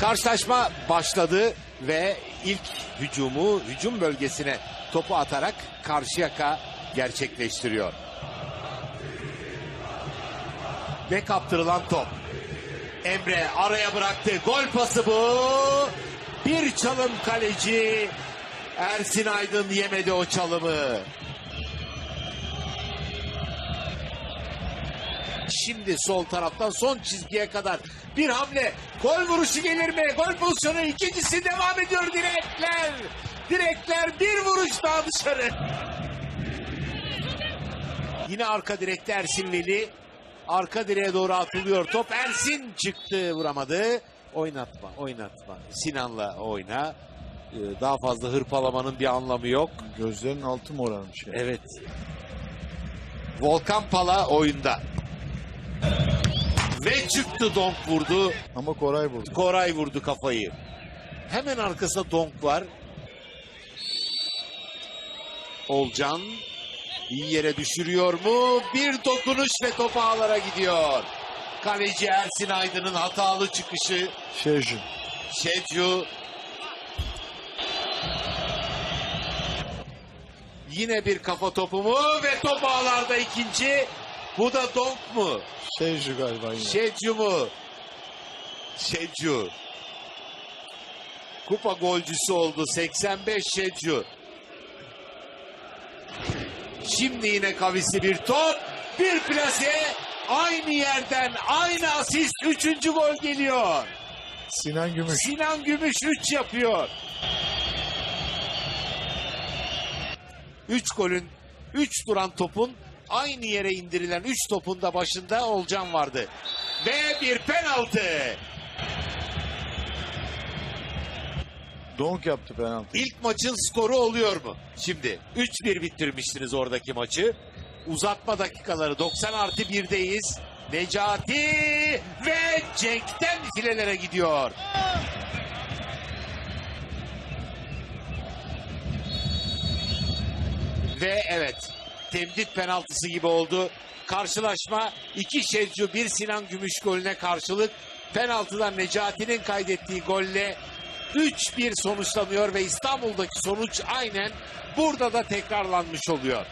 Karşılaşma başladı ve ilk hücumu hücum bölgesine topu atarak Karşıyaka gerçekleştiriyor. Ve kaptırılan top. Emre araya bıraktı. Gol pası bu. Bir çalım kaleci. Ersin Aydın yemedi o çalımı. Şimdi sol taraftan son çizgiye kadar bir hamle. Gol vuruşu gelir mi? Gol pozisyonu ikincisi devam ediyor direkler. Direkler bir vuruş daha dışarı. Yine arka direkte Ersin Veli. Arka direğe doğru atılıyor top. Ersin çıktı vuramadı. Oynatma oynatma. Sinan'la oyna. Ee, Daha fazla hırpalamanın bir anlamı yok. Gözlerin altı morarmış ya. Evet. Volkan Pala oyunda. Ve çıktı donk vurdu. Ama Koray vurdu. Koray vurdu kafayı. Hemen arkasında donk var. Olcan iyi yere düşürüyor mu? Bir dokunuş ve top ağlara gidiyor. Kaleci Ersin Aydın'ın hatalı çıkışı. Şerjin. Şecu Yine bir kafa topu mu ve top ağlarda ikinci. Bu da donk mu? Şerjin galiba yine. Şecu mu? Şecu. Kupa golcüsü oldu. 85 Şecu. Şimdi yine kavisli bir top. Bir plase. Aynı yerden aynı asist. Üçüncü gol geliyor. Sinan Gümüş. Sinan Gümüş 3 yapıyor. 3 golün 3 duran topun aynı yere indirilen 3 topun da başında Olcan vardı. Ve bir penaltı. Donk yaptı penaltı. İlk maçın skoru oluyor mu? Şimdi 3-1 bitirmiştiniz oradaki maçı. Uzatma dakikaları 90 artı 1'deyiz. Necati ve Cenk'ten filelere gidiyor. Ve evet temdit penaltısı gibi oldu. Karşılaşma iki Şevcu bir Sinan Gümüş golüne karşılık penaltıdan Necati'nin kaydettiği golle 3-1 sonuçlanıyor ve İstanbul'daki sonuç aynen burada da tekrarlanmış oluyor.